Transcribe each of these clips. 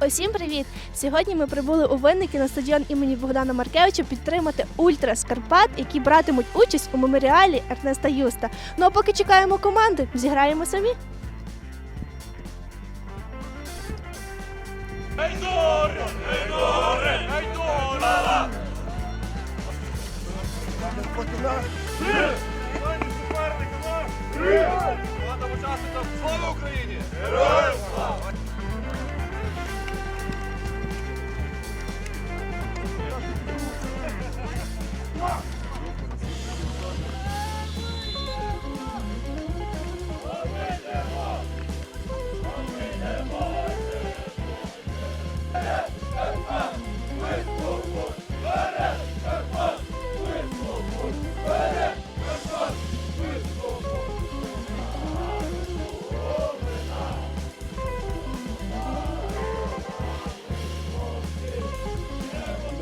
Усім привіт! Сьогодні ми прибули у Винники на стадіон імені Богдана Маркевича підтримати ультра Скарпат, які братимуть участь у меморіалі Ернеста Юста. Ну а поки чекаємо команди, зіграємо самі. Слава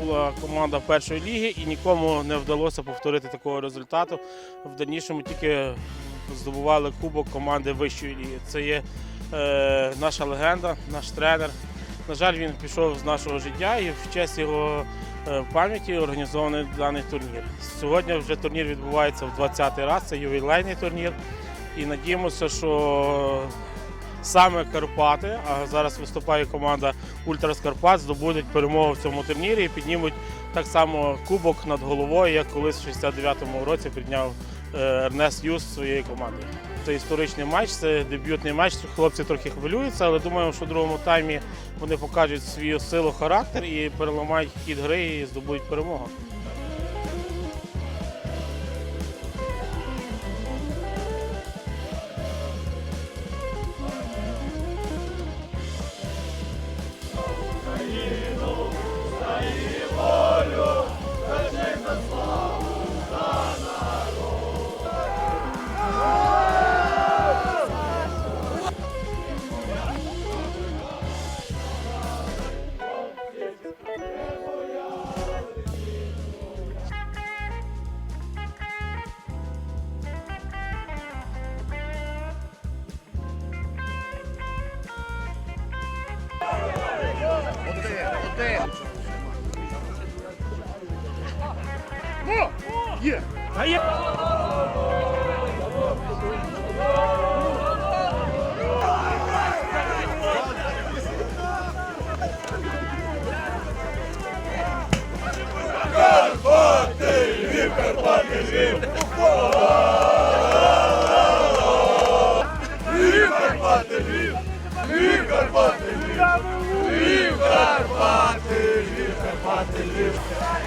була команда першої ліги і нікому не вдалося повторити такого результату. В дальнішому тільки здобували кубок команди вищої ліги. Це є е, наша легенда, наш тренер. На жаль, він пішов з нашого життя і в честь його е, пам'яті організований даний турнір. Сьогодні вже турнір відбувається в 20-й раз, це ювілейний турнір. І надіємося, що саме Карпати, а зараз виступає команда Ультрас Карпат, здобудуть перемогу в цьому турнірі і піднімуть так само кубок над головою, як колись в 69-му році підняв е, Ернест Юс своєю командою. Це історичний матч, це дебютний матч. Хлопці трохи хвилюються, але думаємо, що в другому таймі вони покажуть свою силу, характер і переламають хід гри і здобудуть перемогу. Карпати, Львів! Львів, Карпати! about to live.